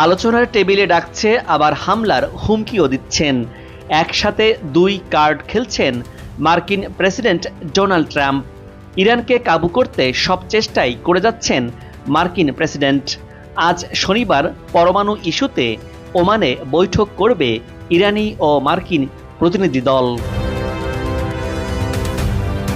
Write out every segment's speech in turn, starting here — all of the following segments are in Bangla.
আলোচনার টেবিলে ডাকছে আবার হামলার হুমকিও দিচ্ছেন। একসাথে দুই কার্ড খেলছেন মার্কিন প্রেসিডেন্ট ডোনাল্ড ট্রাম্প। ইরানকে কাবু করতে সব চেষ্টাই করে যাচ্ছেন মার্কিন প্রেসিডেন্ট। আজ শনিবার পরমাণু ইস্যুতে ওমানে বৈঠক করবে ইরানি ও মার্কিন প্রতিনিধি দল।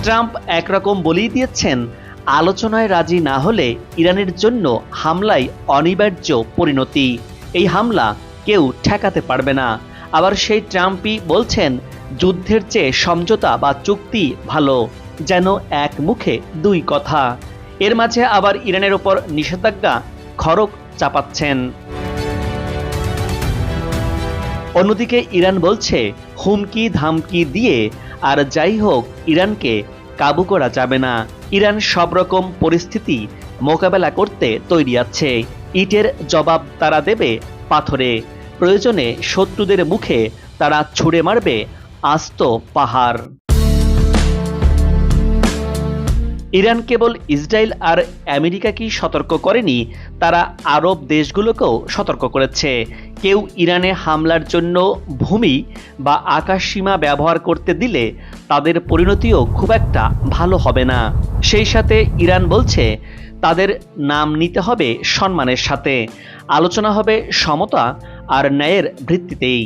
ট্রাম্প একরকম বলেই দিয়েছেন আলোচনায় রাজি না হলে ইরানের জন্য হামলায় অনিবার্য পরিণতি। এই হামলা কেউ ঠেকাতে পারবে না। আবার সেই ট্রাম্পই বলছেন, যুদ্ধের চেয়ে সমঝোতা বা চুক্তি ভালো, যেন এক মুখে দুই কথা। এর মাঝে আবার ইরানের ওপর নিষেধাজ্ঞা খড়ক চাপাচ্ছেন। অন্যদিকে ইরান বলছে হুমকি ধামকি দিয়ে আর যাই হোক, ইরানকে কাবু করা যাবে না। ইরান সব রকম পরিস্থিতি মোকাবেলা করতে তৈরি আছে। ইটের জবাব তারা দেবে পাথরে। প্রয়োজনে শত্রুদের মুখে তারা ছুড়ে মারবে আস্ত পাহাড়। ইরান কেবল ইসরায়েল আর আমেরিকাকেই সতর্ক করেনি, তারা আরব দেশগুলোকেও সতর্ক করেছে। কেউ ইরানে হামলার জন্য ভূমি বা আকাশসীমা ব্যবহার করতে দিলে তাদের পরিণতিও খুব একটা ভালো হবে না। সেই সাথে ইরান বলছে, তাদের নাম নিতে হবে সম্মানের সাথে। আলোচনা হবে সমতা আর ন্যায়ের ভিত্তিতেই।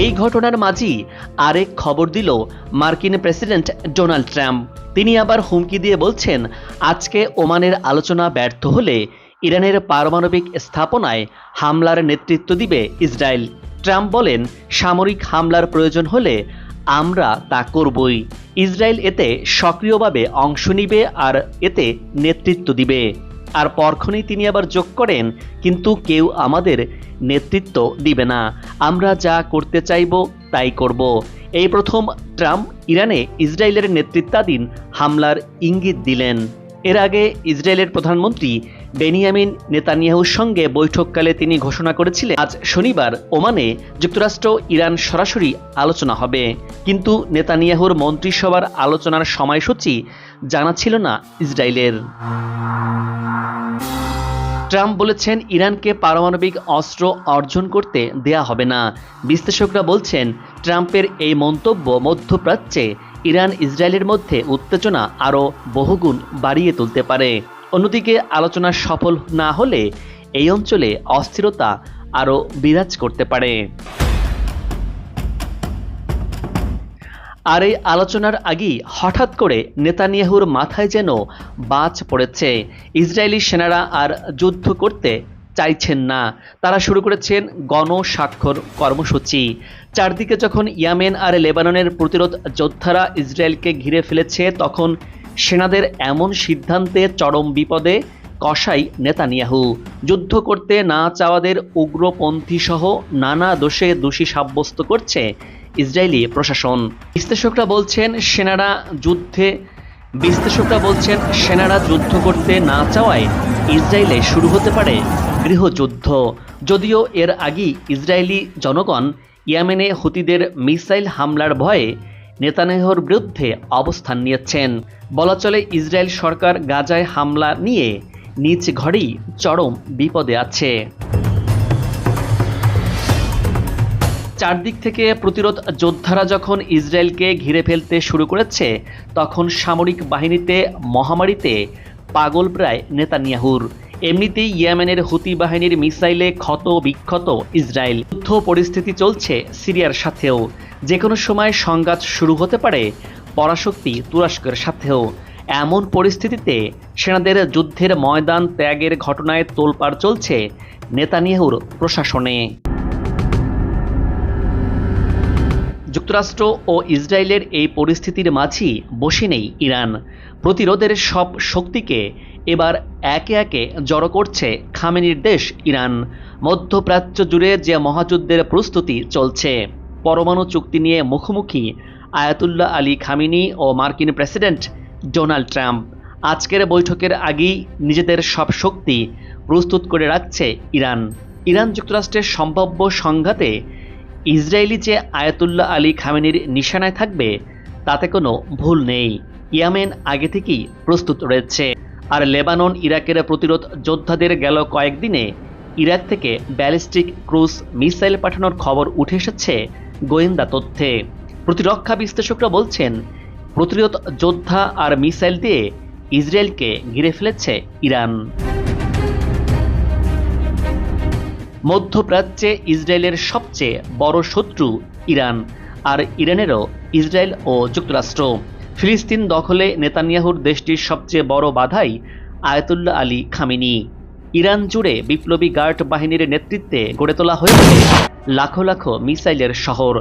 এই ঘটনার মাঝেই আরেক খবর দিল মার্কিন প্রেসিডেন্ট ডোনাল্ড ট্রাম্প। তিনি আবার হুমকি দিয়ে বলছেন, আজকে ওমানের আলোচনা ব্যর্থ হলে ইরানের পারমাণবিক স্থাপনায় হামলার নেতৃত্ব দিবে ইসরায়েল। ট্রাম্প বলেন, সামরিক হামলার প্রয়োজন হলে আমরা তা করবই। ইসরায়েল এতে সক্রিয়ভাবে অংশ নিবে আর এতে নেতৃত্ব দিবে। আর পরক্ষণেই তিনি আবার যোগ করেন, কিন্তু কেউ আমাদের নেতৃত্ব দিবে না। আমরা যা করতে চাইব, তাই করব। এই প্রথম ট্রাম্প ইরানে ইসরায়েলের নেতৃত্বাধীন হামলার ইঙ্গিত দিলেন। এর আগে ইসরায়েলের প্রধানমন্ত্রী বেনিয়ামিন নেতানিয়াহুর সঙ্গে বৈঠককালে তিনি ঘোষণা করেছিলেন, আজ শনিবার ওমানে যুক্তরাষ্ট্র ইরান সরাসরি আলোচনা হবে। কিন্তু নেতানিয়াহুর মন্ত্রিসভার আলোচনার সময়সূচি জানা ছিল না ইসরায়েলের। ট্রাম্প বলেছেন ইরানকে পারমাণবিক অস্ত্র অর্জন করতে দেয়া হবে না। বিশ্লেষকরা বলছেন, ট্রাম্পের এই মন্তব্য মধ্যপ্রাচ্যে ইরান ইসরায়েলের মধ্যে উত্তেজনা আরও বহুগুণ বাড়িয়ে তুলতে পারে। অন্যদিকে আলোচনা সফল না হলে এই অঞ্চলে অস্থিরতা আরও বিরাজ করতে পারে। আর এই আলোচনার আগেই হঠাৎ করে নেতানিয়াহুর মাথায় যেন বাজ পড়েছে। ইসরায়েলি সেনারা আর যুদ্ধ করতে চাইছেন না। তারা শুরু করেছেন গণস্বাক্ষর কর্মসূচি। চারদিকে যখন ইয়ামেন আর লেবাননের প্রতিরোধ যোদ্ধারা ইসরায়েলকে ঘিরে ফেলেছে, তখন সেনাদের এমন সিদ্ধান্তে চরম বিপদে কসাই নেতানিয়াহু। যুদ্ধ করতে না চাওয়াদের উগ্রপন্থী সহ নানা দোষে দোষী সাব্যস্ত করছে ইসরায়েলি প্রশাসন। বিশ্লেষকরা বলছেন, সেনারা যুদ্ধে বিশ্লেষকরা বলছেন, সেনারা যুদ্ধ করতে না চাওয়ায় ইসরায়েলে শুরু হতে পারে গৃহযুদ্ধ। যদিও এর আগেই ইসরায়েলি জনগণ ইয়ামেনে হুতিদের মিসাইল হামলার ভয়ে নেতানেহর বিরুদ্ধে অবস্থান নিয়েছেন। বলা চলে, ইসরায়েল সরকার গাজায় হামলা নিয়ে নিজ ঘরেই চরম বিপদে আছে। চারদিক থেকে প্রতিরোধ যোদ্ধারা যখন ইসরায়েলকে ঘিরে ফেলতে শুরু করেছে, তখন সামরিক বাহিনীতে মহামারীতে পাগল প্রায় নেতানিয়াহুর। এমনিতেই ইয়েমেনের হুতি বাহিনীর মিসাইলে ক্ষত বিক্ষত ইসরায়েল। যুদ্ধ পরিস্থিতি চলছে সিরিয়ার সাথেও। যে কোনো সময় সংঘাত শুরু হতে পারে পরাশক্তি তুরস্কের সাথেও। এমন পরিস্থিতিতে সেনাদের যুদ্ধের ময়দান ত্যাগের ঘটনায় তোলপাড় চলছে নেতানিয়াহুর প্রশাসনে। যুক্তরাষ্ট্র ও ইসরায়েলের এই পরিস্থিতির মাঝেই বসে নেই ইরান। প্রতিরোধের সব শক্তিকে এবার একে একে জড়ো করছে খামেনির দেশ ইরান। মধ্যপ্রাচ্য জুড়ে যে মহাযুদ্ধের প্রস্তুতি চলছে, পরমাণু চুক্তি নিয়ে মুখোমুখি আয়াতুল্লাহ আলী খামিনি ও মার্কিন প্রেসিডেন্ট ডোনাল্ড ট্রাম্প। আজকের বৈঠকের আগেই নিজেদের সব শক্তি প্রস্তুত করে রাখছে ইরান। ইরান যুক্তরাষ্ট্রের সম্ভাব্য সংঘাতে ইসরায়েলি যে আয়াতুল্লাহ আলী খামেনির নিশানায় থাকবে, তাতে কোনো ভুল নেই। ইয়ামেন আগে থেকেই প্রস্তুত রয়েছে। আর লেবানন, ইরাকের প্রতিরোধ যোদ্ধাদের গেল কয়েকদিনে। ইরাক থেকে ব্যালিস্টিক ক্রুজ মিসাইল পাঠানোর খবর উঠে এসেছে গোয়েন্দা তথ্যে। প্রতিরক্ষা বিশ্লেষকরা বলছেন, প্রতিরোধ যোদ্ধা আর মিসাইল দিয়ে ইসরায়েলকে ঘিরে ফেলেছে ইরান। মধ্যপ্রাচ্যে ইসরায়েলের সবচেয়ে বড় শত্রু ইরান আর ইরানেরও ইসরায়েল ও যুক্তরাষ্ট্র। ফিলিস্তিন দখলে নেতানিয়াহুর দেশটির সবচেয়ে বড় বাধাই আয়াতুল্লাহ আলী খামিনি। ইরান জুড়ে বিপ্লবী গার্ড বাহিনীর নেতৃত্বে গড়ে তোলা হয়েছে লাখো লাখো মিসাইলের শহর।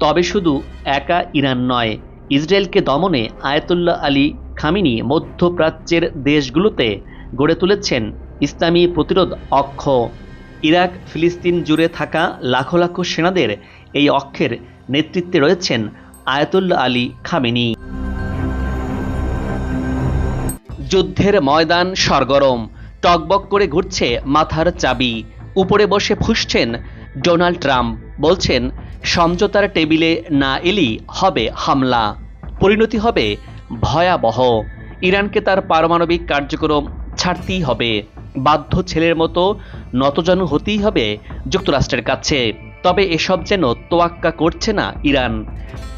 তবে শুধু একা ইরান নয়, ইসরায়েলকে দমনে আয়াতুল্লাহ আলী খামিনি মধ্যপ্রাচ্যের দেশগুলোতে গড়ে তুলেছেন ইসলামী প্রতিরোধ অক্ষ। ইরাক, ফিলিস্তিন জুড়ে থাকা লাখো লাখো সেনাদের এই অক্ষের নেতৃত্বে রয়েছেন আয়াতুল্লাহ আলী খামেনি। যুদ্ধের ময়দান সরগরম, টকবক করে ঘুরছে মাথার চাবি, উপরে বসে ফুসছেন ডোনাল্ড ট্রাম্প, বলছেন, সমঝোতার টেবিলে না এলেই হবে হামলা, পরিণতি হবে ভয়াবহ, ইরানকে তার পারমাণবিক কার্যক্রম ছাড়তেই হবে। বাধ্য ছেলের মতো নতজানু হতেই হবে যুক্তরাষ্ট্রের কাছে। তবে এসব যেন তোয়াক্কা করছে না ইরান।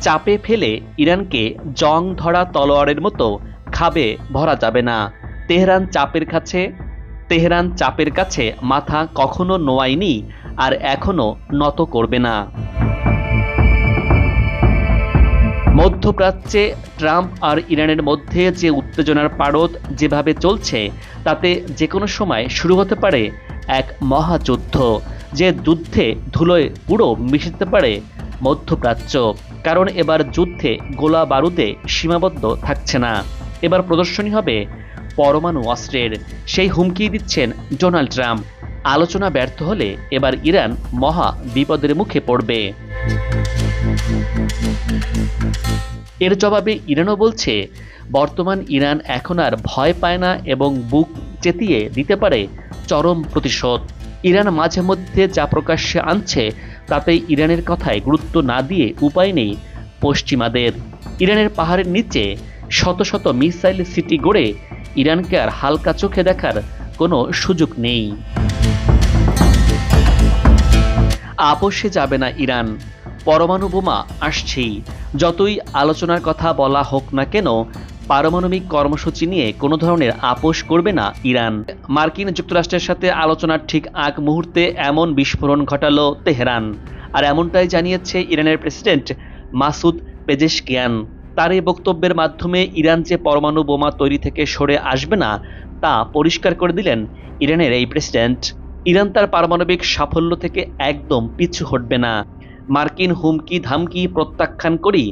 চাপে ফেলে ইরানকে জং ধরা তলোয়ারের মতো খাবে, ভরা যাবে না। তেহরান চাপের কাছে, তেহরান চাপের কাছে মাথা কখনো নোয়ায়নি আর এখনও নত করবে না। মধ্যপ্রাচ্যে ট্রাম্প আর ইরানের মধ্যে যে উত্তেজনার পারদ যেভাবে চলছে, তাতে যে কোনো সময় শুরু হতে পারে এক মহাযুদ্ধ যে যুদ্ধে ধুলোয় পুরো মিশতে পারে মধ্যপ্রাচ্য। কারণ এবার যুদ্ধে গোলা বারুদে সীমাবদ্ধ থাকছে না। এবার প্রদর্শনী হবে পরমাণু অস্ত্রের। সেই হুমকি দিচ্ছেন ডোনাল্ড ট্রাম্প। আলোচনা ব্যর্থ হলে এবার ইরান মহা বিপদের মুখে পড়বে। এর জবাবে ইরানও বলছে, বর্তমান ইরান এখন আর ভয় পায় না এবং বুক চেতিয়ে দিতে পারে চরম প্রতিশোধ। ইরান মাঝে মধ্যে যা প্রকাশ্যে আনছে, তাতে ইরানের কথায় গুরুত্ব না দিয়ে উপায় নেই পশ্চিমাদের। ইরানের পাহাড়ের নিচে শত শত মিসাইল সিটি গড়ে ইরানকে আর হালকা চোখে দেখার কোনো সুযোগ নেই। আপোষে যাবে না ইরান। পরমাণু বোমা আসছেই। যতই আলোচনার কথা বলা হোক না কেন, পারমাণবিক কর্মসূচি নিয়ে কোনো ধরনের আপোষ করবে না ইরান। মার্কিন যুক্তরাষ্ট্রের সাথে আলোচনার ঠিক আগ মুহূর্তে এমন বিস্ফোরণ ঘটালো তেহরান। আর এমনটাই জানিয়েছে ইরানের প্রেসিডেন্ট মাসুদ পেজেশকিয়ান। তার এই বক্তব্যের মাধ্যমে ইরান যে পরমাণু বোমা তৈরি থেকে সরে আসবে না, তা পরিষ্কার করে দিলেন ইরানের এই প্রেসিডেন্ট। ইরান তার পারমাণবিক সাফল্য থেকে একদম পিছু হটবে না। মার্কিন হুমকি ধামকি প্রত্যাখ্যান করি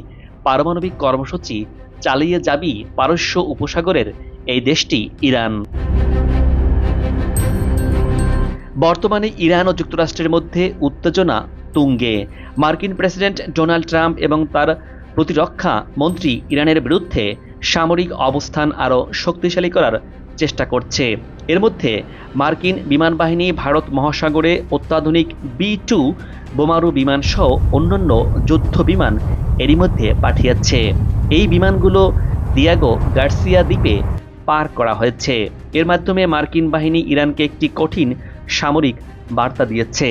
পারমাণবিক কর্মসূচি চালিয়ে যাবি পারস্য উপসাগরের এই দেশটি ইরান। বর্তমানে ইরান ও যুক্তরাষ্ট্রের মধ্যে উত্তেজনা তুঙ্গে। মার্কিন প্রেসিডেন্ট ডোনাল্ড ট্রাম্প এবং তার প্রতিরক্ষা মন্ত্রী ইরানের বিরুদ্ধে সামরিক অবস্থান আরও শক্তিশালী করার চেষ্টা করছে। এর মধ্যে মার্কিন বিমান বাহিনী ভারত মহাসাগরে অত্যাধুনিক বি টু বোমারু বিমান সহ অন্যান্য যুদ্ধ বিমান এরই মধ্যে পাঠিয়েছে। এই বিমানগুলো দিয়াগো গার্সিয়া দ্বীপে পার করা হয়েছে। এর মাধ্যমে মার্কিন বাহিনী ইরানকে একটি কঠিন সামরিক বার্তা দিয়েছে।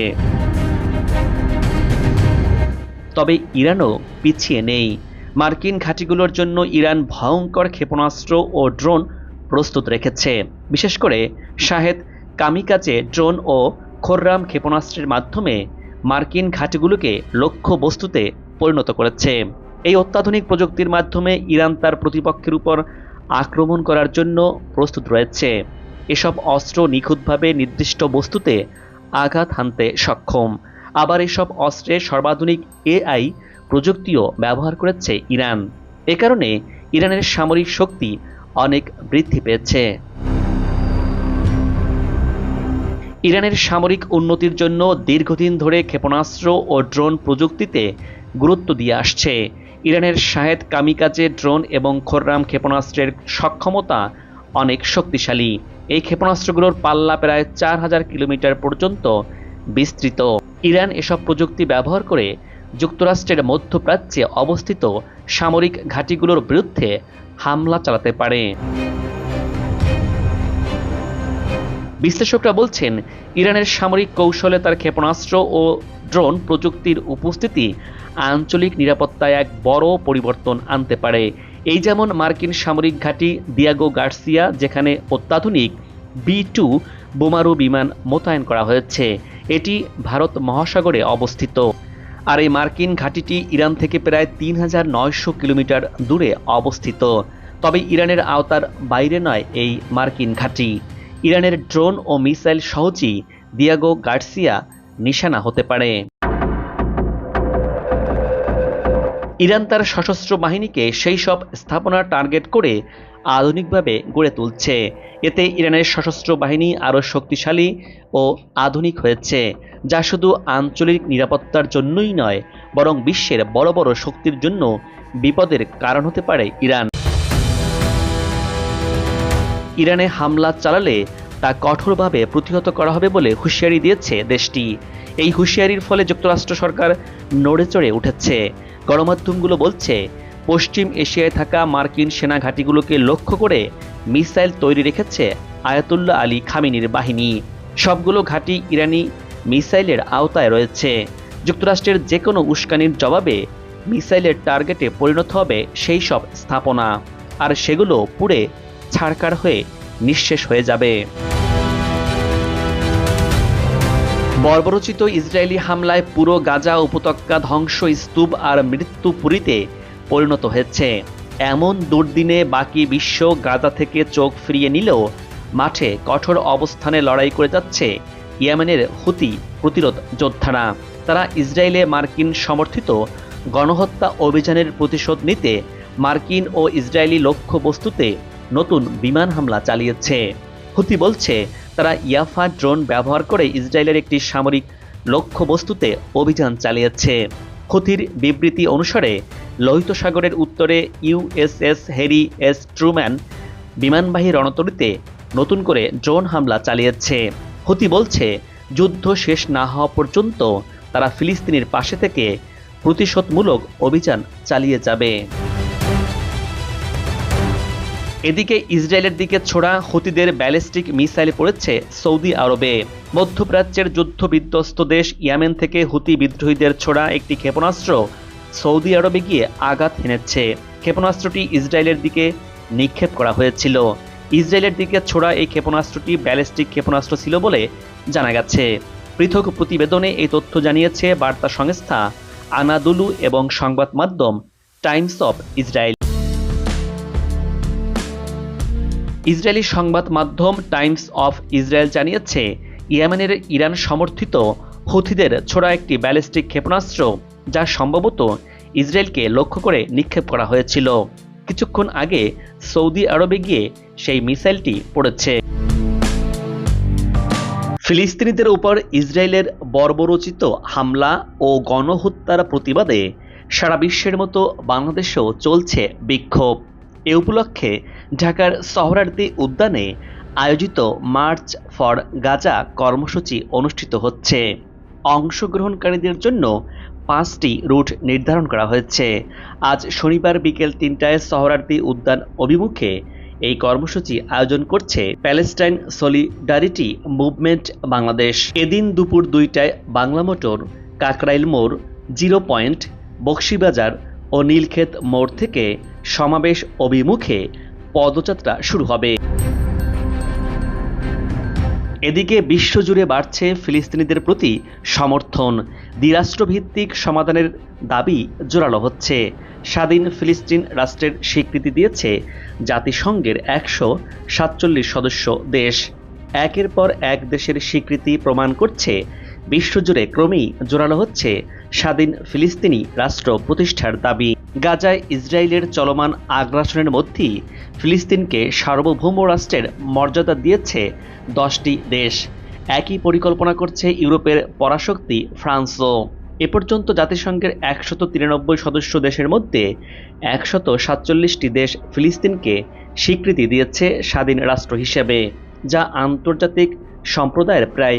তবে ইরানও পিছিয়ে নেই। মার্কিন ঘাঁটিগুলোর জন্য ইরান ভয়ঙ্কর ক্ষেপণাস্ত্র ও ড্রোন প্রস্তুত রেখেছে। বিশেষ করে শাহেদ কামিকাজে ড্রোন ও খোররাম ক্ষেপণাস্ত্রের মাধ্যমে মার্কিন ঘাঁটিগুলোকে লক্ষ্য বস্তুতে পরিণত করেছে। এই অত্যাধুনিক প্রযুক্তির মাধ্যমে ইরান তার প্রতিপক্ষের উপর আক্রমণ করার জন্য প্রস্তুত রয়েছে। এসব অস্ত্র নিখুঁতভাবে নির্দিষ্ট বস্তুতে আঘাত হানতে সক্ষম। আবার এসব অস্ত্রের সর্বাধুনিক এআই প্রযুক্তিও ব্যবহার করেছে ইরান। এ কারণে ইরানের সামরিক শক্তি অনেক বৃদ্ধি পেয়েছে। ইরানের সামরিক উন্নতির জন্য দীর্ঘদিন ধরে ক্ষেপণাস্ত্র ও ড্রোন প্রযুক্তিতে গুরুত্ব দিয়ে আসছে। ইরানের শাহেদ কামিকাজে ড্রোন এবং খোররাম ক্ষেপণাস্ত্রের সক্ষমতা অনেক শক্তিশালী। এই ক্ষেপণাস্ত্রগুলোর পাল্লা প্রায় চার হাজার কিলোমিটার পর্যন্ত বিস্তৃত। ইরান এসব প্রযুক্তি ব্যবহার করে যুক্তরাষ্ট্রের মধ্যপ্রাচ্যে অবস্থিত সামরিক ঘাঁটিগুলোর বিরুদ্ধে হামলা চালাতে পারে। বিশ্লেষকরা বলছেন, ইরানের সামরিক কৌশলে তার ক্ষেপণাস্ত্র ও ড্রোন প্রযুক্তির উপস্থিতি আঞ্চলিক নিরাপত্তায় এক বড় পরিবর্তন আনতে পারে। এই যেমন মার্কিন সামরিক ঘাঁটি দিয়াগো গার্সিয়া, যেখানে অত্যাধুনিক বি টু বোমারু বিমান মোতায়েন করা হয়েছে, এটি ভারত মহাসাগরে অবস্থিত। আর এই মার্কিন ঘাঁটিটি ইরান থেকে প্রায় তিন হাজার নয়শো কিলোমিটার দূরে অবস্থিত। তবে ইরানের আওতার বাইরে নয় এই মার্কিন ঘাঁটি। ইরানের ড্রোন ও মিসাইল সহজেই দিয়াগো গার্সিয়া নিশানা হতে পারে। ইরান তার সশস্ত্র বাহিনীকে সেই সব স্থাপনা টার্গেট করে আধুনিকভাবে গড়ে তুলছে। এতে ইরানের সশস্ত্র বাহিনী আরও শক্তিশালী ও আধুনিক হয়েছে, যা শুধু আঞ্চলিক নিরাপত্তার জন্যই নয়, বরং বিশ্বের বড় বড় শক্তির জন্য বিপদের কারণ হতে পারে ইরান। ইরানে হামলা চালালে তা কঠোরভাবে প্রতিহত করা হবে বলে হুঁশিয়ারি দিয়েছে দেশটি। এই হুঁশিয়ারির ফলে যুক্তরাষ্ট্র সরকার নড়ে চড়ে উঠেছে। গণমাধ্যমগুলো বলছে পশ্চিম এশিয়ায় থাকা মার্কিন সেনা ঘাঁটিগুলোকে লক্ষ্য করে মিসাইল তৈরি রেখেছে আয়াতুল্লাহ আলী খামিনির বাহিনী। সবগুলো ঘাঁটি ইরানি মিসাইলের আওতায় রয়েছে। যুক্তরাষ্ট্রের যে কোনো উস্কানির জবাবে মিসাইলের টার্গেটে পরিণত হবে সেই সব স্থাপনা। আর সেগুলো পুড়ে ছাড়কার হয়ে নিঃশেষ হয়ে যাবে। বর্বরচিত ইসরায়েলি হামলায় পুরো গাজা উপত্যকা ধ্বংস স্তূপ আর মৃত্যুপুরীতে পরিণত হয়েছে। এমন দুর্দিনে বাকি বিশ্ব গাজা থেকে চোখ ফিরিয়ে নিলেও মাঠে কঠোর অবস্থানে লড়াই করে যাচ্ছে ইয়েমেনের হুতি প্রতিরোধ যোদ্ধারা। তারা ইসরায়েলে মার্কিন সমর্থিত গণহত্যা অভিযানের প্রতিশোধ নিতে মার্কিন ও ইসরায়েলি লক্ষ্যবস্তুতে নতুন বিমান হামলা চালিয়েছে। হুতি বলছে, তারা ইয়াফা ড্রোন ব্যবহার করে ইসরায়েলের একটি সামরিক লক্ষ্যবস্তুতে অভিযান চালিয়েছে। হুতির বিবৃতি অনুসারে লোহিত সাগরের উত্তরে ইউএসএস হেরি এস ট্রুম্যান বিমানবাহী রণতরিতে নতুন করে ড্রোন হামলা চালিয়েছে। হতি বলছে, যুদ্ধ শেষ না হওয়া পর্যন্ত তারা ফিলিস্তিনের পাশে থেকে প্রতিশোধমূলক অভিযান চালিয়ে যাবে। এদিকে ইসরায়েলের দিকে ছোড়া হুতিদের ব্যালিস্টিক মিসাইল পড়েছে সৌদি আরবে। মধ্যপ্রাচ্যের যুদ্ধ বিধ্বস্ত দেশ ইয়ামেন থেকে হুতি বিদ্রোহীদের ছোড়া একটি ক্ষেপণাস্ত্র সৌদি আরবে গিয়ে আঘাত হেনেছে। ক্ষেপণাস্ত্রটি ইসরায়েলের দিকে নিক্ষেপ করা হয়েছিল। ইসরায়েলের দিকে ছোড়া এই ক্ষেপণাস্ত্রটি ব্যালিস্টিক ক্ষেপণাস্ত্র ছিল বলে জানা গেছে। পৃথক প্রতিবেদনে এই তথ্য জানিয়েছে বার্তা সংস্থা আনাদুলু এবং সংবাদ মাধ্যম টাইমস অফ ইসরায়েল। ইসরায়েলি সংবাদ মাধ্যম টাইমস অফ ইসরায়েল জানিয়েছে, ইয়েমেনের ইরান সমর্থিত হুথিদের ছোড়া একটি ব্যালিস্টিক ক্ষেপণাস্ত্র যা সম্ভবত ইসরায়েলকে লক্ষ্য করে নিক্ষেপ করা হয়েছিল। কিছুক্ষণ আগে সৌদি আরবে গিয়ে সেই মিসাইলটি পড়েছে। ফিলিস্তিনিদের উপর ইসরায়েলের বর্বরচিত হামলা ও গণহত্যার প্রতিবাদে সারা বিশ্বের মতো বাংলাদেশেও চলছে বিক্ষোভ। এ উপলক্ষে ঢাকার সহরার্দি উদ্যানে আয়োজিত মার্চ ফর গাজা কর্মসূচি অনুষ্ঠিত হচ্ছে। অংশগ্রহণকারীদের জন্য পাঁচটি রুট নির্ধারণ করা হয়েছে। আজ শনিবার বিকেল তিনটায় সহরার্দি উদ্যান অভিমুখে এই কর্মসূচি আয়োজন করছে প্যালেস্টাইন সলিডারিটি মুভমেন্ট বাংলাদেশ। এদিন দুপুর দুইটায় বাংলা মোটর কাকরাইল মোড়, জিরো পয়েন্ট, বক্সিবাজার ও নীলক্ষেত মোড় থেকে সমাবেশ অভিমুখে পদযাত্রা শুরু হবে। এদিকে বিশ্বজুড়ে বাড়ছে ফিলিস্তিনিদের প্রতি সমর্থন। দ্বিরাষ্ট্রভিত্তিক সমাধানের দাবি জোরালো হচ্ছে। স্বাধীন ফিলিস্তিন রাষ্ট্রের স্বীকৃতি দিয়েছে জাতিসংঘের একশো সাতচল্লিশ সদস্য দেশ। একের পর এক দেশের স্বীকৃতি প্রমাণ করছে বিশ্বজুড়ে ক্রমেই জোরালো হচ্ছে স্বাধীন ফিলিস্তিনি রাষ্ট্র প্রতিষ্ঠার দাবি। গাজায় ইসরায়েলের চলমান আগ্রাসনের মধ্যেই ফিলিস্তিনকে সার্বভৌম রাষ্ট্রের মর্যাদা দিয়েছে দশটি দেশ। একই পরিকল্পনা করছে ইউরোপের পরাশক্তি ফ্রান্সও। এ পর্যন্ত জাতিসংঘের একশত তিরানব্বই সদস্য দেশের মধ্যে একশত সাতচল্লিশটি দেশ ফিলিস্তিনকে স্বীকৃতি দিয়েছে স্বাধীন রাষ্ট্র হিসেবে, যা আন্তর্জাতিক সম্প্রদায়ের প্রায়